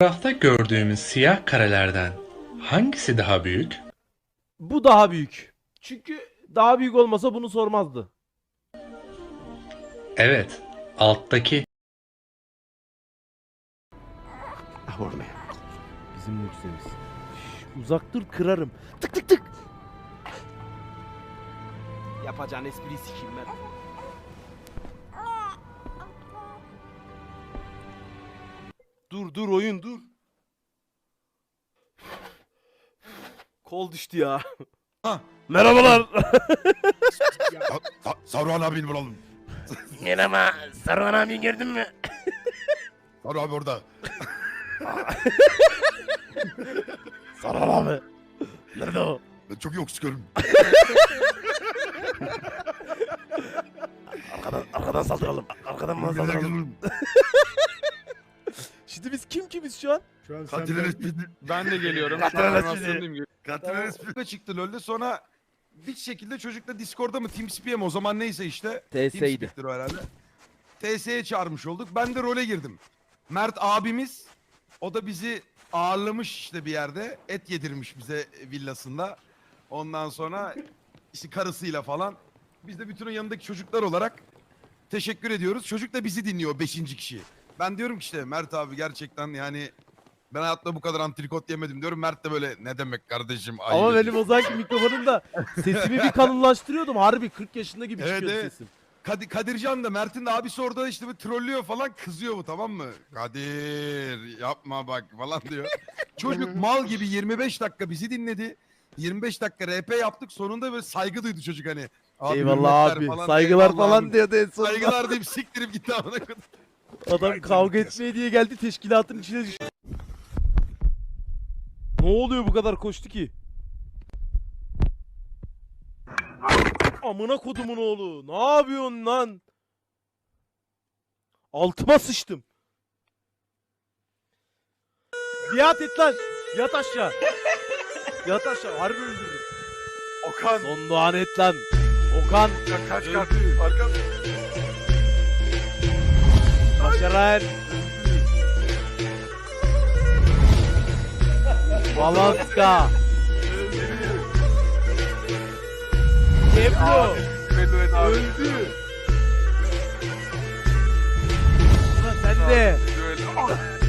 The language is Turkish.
Fotoğrafta gördüğümüz siyah karelerden hangisi daha büyük? Bu daha büyük. Çünkü daha büyük olmasa bunu sormazdı. Evet, alttaki. Bizim mucizemiz. Şş, uzak dur kırarım. Tık tık tık. Yapacağın espriyi sikeyim ben. Dur dur oyun dur. Kol düştü ya. Ha. Merhabalar. Sa- Sa- Saruhan abini bulalım. Merhaba. Sarıhan abi gördün mü? Saruhan abi orada. Sarıhan abi. Nerede o? Ben çok yok sıkıyorum. Arkadan, arkadan saldıralım. Arkadan bana saldıralım. Kimiz şu an? Şu an sen Katilin ben-. Ben de geliyorum. Katil Şu an animasyondayım. Katilin espri çıktı LoL'de sonra bir şekilde çocukla Discord'da mı TeamSpeak'e mi o zaman neyse işte. TS'ydi. TeamSpeak'tir o herhalde. TS'ye çağırmış olduk. Ben de role girdim. Mert abimiz o da bizi ağırlamış işte bir yerde. Et yedirmiş bize villasında. Ondan sonra işte karısıyla falan. Biz de bütün o yanındaki çocuklar olarak teşekkür ediyoruz. Çocuk da bizi dinliyor beşinci kişi. Ben diyorum ki işte Mert abi gerçekten yani ben hayatta bu kadar antrikot yemedim diyorum. Mert de böyle ne demek kardeşim ayıp Ama ediyor." benim o zamanki mikrofonumda sesimi bir kalınlaştırıyordum. Harbi 40 yaşında gibi Evet, çıkıyordu evet. sesim. Kadir, Kadircan da Mert'in de abisi orada işte bir trollüyor falan kızıyor bu tamam mı? Kadir yapma bak falan diyor. Çocuk mal gibi 25 dakika bizi dinledi. 25 dakika RP yaptık sonunda böyle saygı duydu çocuk hani. Eyvallah hürmetler abi. falan, Saygılar eyvallah falan abi. diyordu en sonunda. Saygılar deyip siktirip gitti amına koyayım. Adam kavga etmeye diye geldi teşkilatın içine düştü. Ne oluyor bu kadar koştu ki? Amına kodumun oğlu. Ne yapıyorsun lan? Altıma sıçtım. Biat et lan. Yat aşağı. Yat aşağı. Harbi öldürdüm. Okan. Son doğan et lan. Okan. Kaç Öldü. kaç. Arkan. Başaran. Balanska. Keblo. Bedret abi. Öldü. Ulan sen de. Düello.